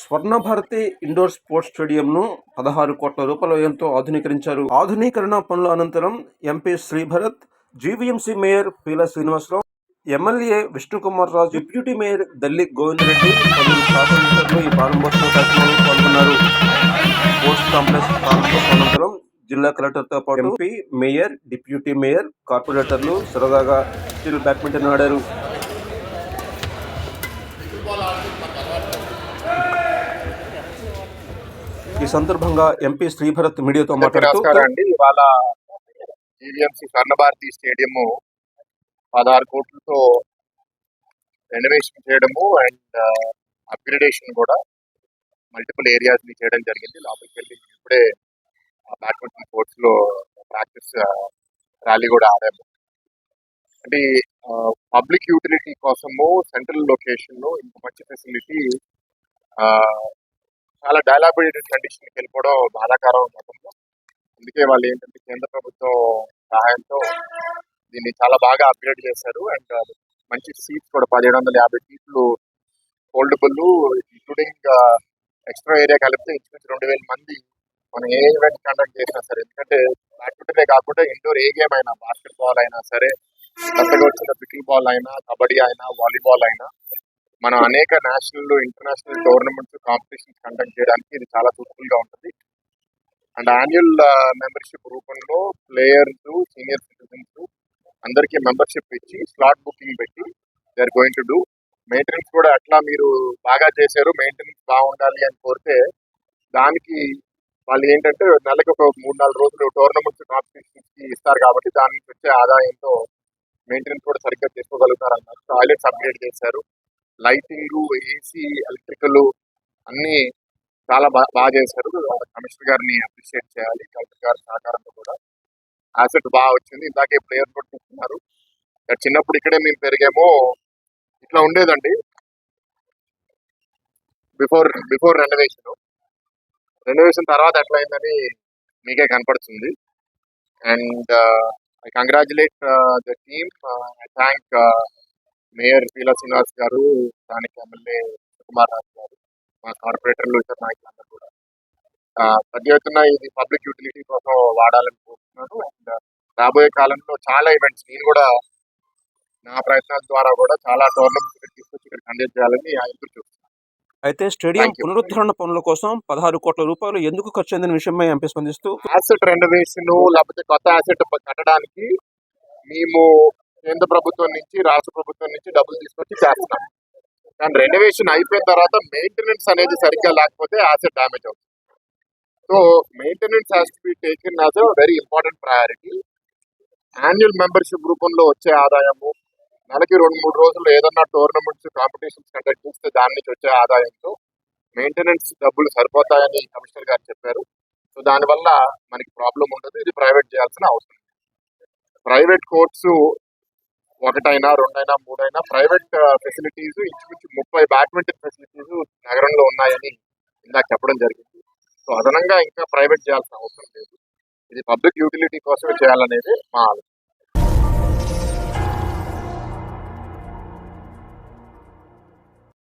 Swarnabharathi indoor sports స్టేడియంను పదహారు కోట్ల రూపాయల వ్యయంతో ఆధునీకరించారు. ఆధునీకరణ పనుల అనంతరం MP Sribharat GVMC mayor Peela Srinivasarao MLA Vishnukumar Raju deputy mayor Dalli Govindareddy పలువురు శాసనసభ్యులు ఈ ప్రారంభోత్సవ కార్యక్రమంలో పాల్గొన్నారు. స్పోర్ట్స్ కాంప్లెక్స్ అనంతరం జిల్లా కలెక్టర్తో పాటు ఎంపీ మేయర్ డిప్యూటీ మేయర్ కార్పొరేటర్లు సరదాగా స్టిల్ బ్యాడ్మింటన్ ఆడారు. ఈ సందర్భంగా ఎంపీ శ్రీభరత్ మీడియాతో మాట్లాడుతూ ఇవాళ జీవీఎంసీ స్వర్ణభారతి స్టేడియం పదహారు కోట్లతో రెనోవేషన్ చేయడము అండ్ అప్గ్రేడేషన్ కూడా మల్టిపుల్ ఏరియాస్ని చేయడం జరిగింది. లోపలికి వెళ్ళి ఇప్పుడే బ్యాడ్మింటన్ కోర్ట్స్లో ప్రాక్టీస్ ర్యాలీ కూడా ఆడాము. అంటే పబ్లిక్ యూటిలిటీ కోసము సెంట్రల్ లొకేషన్ ఇంత మంచి ఫెసిలిటీ చాలా డైలాబిలిటీ కండిషన్కి వెళ్ళిపోవడం బాధాకరం గతంలో అందుకే వాళ్ళు ఏంటంటే కేంద్ర ప్రభుత్వం సహాయంతో దీన్ని చాలా బాగా అప్గ్రేడ్ చేశారు. అండ్ మంచి సీట్స్ కూడా పదిహేడు వందల యాభై సీట్లు ఫోల్డబుల్ ఇంక్లూడింగ్ ఎక్స్ట్రా ఏరియా కలిపితే ఇంచుమించు రెండు వేల మంది మనం ఏ ఈవెంట్ కండక్ట్ చేసినా సరే ఎందుకంటే బ్యాడ్మింటనే కాకుండా ఇండోర్ ఏ గేమ్ అయినా బాస్కెట్ బాల్ అయినా సరే కొత్తగా వచ్చిన పికిల్ బాల్ అయినా కబడ్డీ అయినా వాలీబాల్ అయినా మనం అనేక national international tournaments competitions conduct చేయడానికి ఇది చాలా యూస్ఫుల్గా ఉంటుంది. అండ్ యాన్యువల్ మెంబర్షిప్ uh, రూపంలో ప్లేయర్స్ సీనియర్ సిటిజన్స్ అందరికీ మెంబర్షిప్ ఇచ్చి స్లాట్ బుకింగ్ పెట్టి they are going to do maintenance కూడా అట్లా మీరు బాగా చేశారు మెయింటెనెన్స్ బాగుండాలి అని కోరితే దానికి వాళ్ళు ఏంటంటే నెలకి ఒక మూడు నాలుగు రోజులు టోర్నమెంట్స్ కాంపిటీషన్స్కి ఇస్తారు కాబట్టి దాని నుంచి వచ్చే ఆదాయంతో మెయింటెనెన్స్ కూడా సరిగ్గా చేసుకోగలుగుతారు అన్నారు టాయిలెట్స్ అప్గ్రేడ్ చేశారు. లైటింగ్ ఏసీ ఎలక్ట్రికల్ అన్ని చాలా బాగా బాగా చేశారు. కమిషనర్ గారిని అప్రిషియేట్ చేయాలి కలెక్టర్ గారి సహకారంతో కూడా. యాసెట్ బాగా వచ్చింది. ఇందాకే ప్లేయర్ కూడా చూస్తున్నారు చిన్నప్పుడు ఇక్కడే మేము పెరిగామో. ఇట్లా ఉండేదండి. బిఫోర్ బిఫోర్ రెనోవేషన్ రెనోవేషన్ తర్వాత ఎట్లా అయిందని మీకే కనపడుతుంది. And I congratulate the team I thank mayor Peela Srinivas గారు స్థానిక ఎమ్మెల్యే కుమార్ రాజు గారు మా కార్పొరేటర్లు ఇతర నాయకులందరూ కూడా. పెద్ద ఎత్తున ఇది పబ్లిక్ యూటిలిటీ కోసం వాడాలని కోరుతున్నాను. అండ్ రాబోయే కాలంలో చాలా ఈవెంట్స్ నేను కూడా నా ప్రయత్నాల ద్వారా కూడా చాలా టోర్నమెంట్స్ తీసుకొచ్చి ఇక్కడ కండక్ట్ చేయాలని ఎదురు చూస్తున్నాను. అయితే స్టేడియం. పునరుద్ధరణ పనుల కోసం పదహారు కోట్ల రూపాయలు ఎందుకు ఖర్చు అయిందనే విషయమై ఎంపీ స్పందిస్తూ యాసెట్ రెనోవేషన్ లేకపోతే కొత్త యాసెట్ కట్టడానికి మేము కేంద్ర ప్రభుత్వం నుంచి రాష్ట్ర ప్రభుత్వం నుంచి డబ్బులు తీసుకొచ్చి చేస్తున్నాం. కానీ రెనోవేషన్ అయిపోయిన తర్వాత మెయింటెనెన్స్ అనేది సరిగ్గా లేకపోతే యాసెట్ డ్యామేజ్ అవుతుంది. So maintenance has to be taken as a very important priority annual membership రూపంలో వచ్చే ఆదాయము నెలకి రెండు మూడు రోజులు ఏదన్నా టోర్నమెంట్స్ కాంపిటీషన్స్ కండక్ట్ చేస్తే దాని నుంచి వచ్చే ఆదాయంతో మెయింటెనెన్స్ డబ్బులు సరిపోతాయని కమిషనర్ గారు చెప్పారు. సో దానివల్ల మనకి ప్రాబ్లం ఉండదు. ఇది ప్రైవేట్ చేయాల్సిన అవసరం. ప్రైవేట్ కోర్ట్స్ ఒకటైనా రెండైనా మూడైనా ప్రైవేట్ ఫెసిలిటీస్ ఇంచుమించు ముప్పై బ్యాడ్మింటన్ ఫెసిలిటీస్ నగరంలో ఉన్నాయని ఇందాక చెప్పడం జరిగింది. సో అదనంగా ఇంకా ప్రైవేట్ చేయాల్సిన అవసరం లేదు. ఇది పబ్లిక్ యూటిలిటీ కోసమే చేయాలనేది మా ఆలోచన.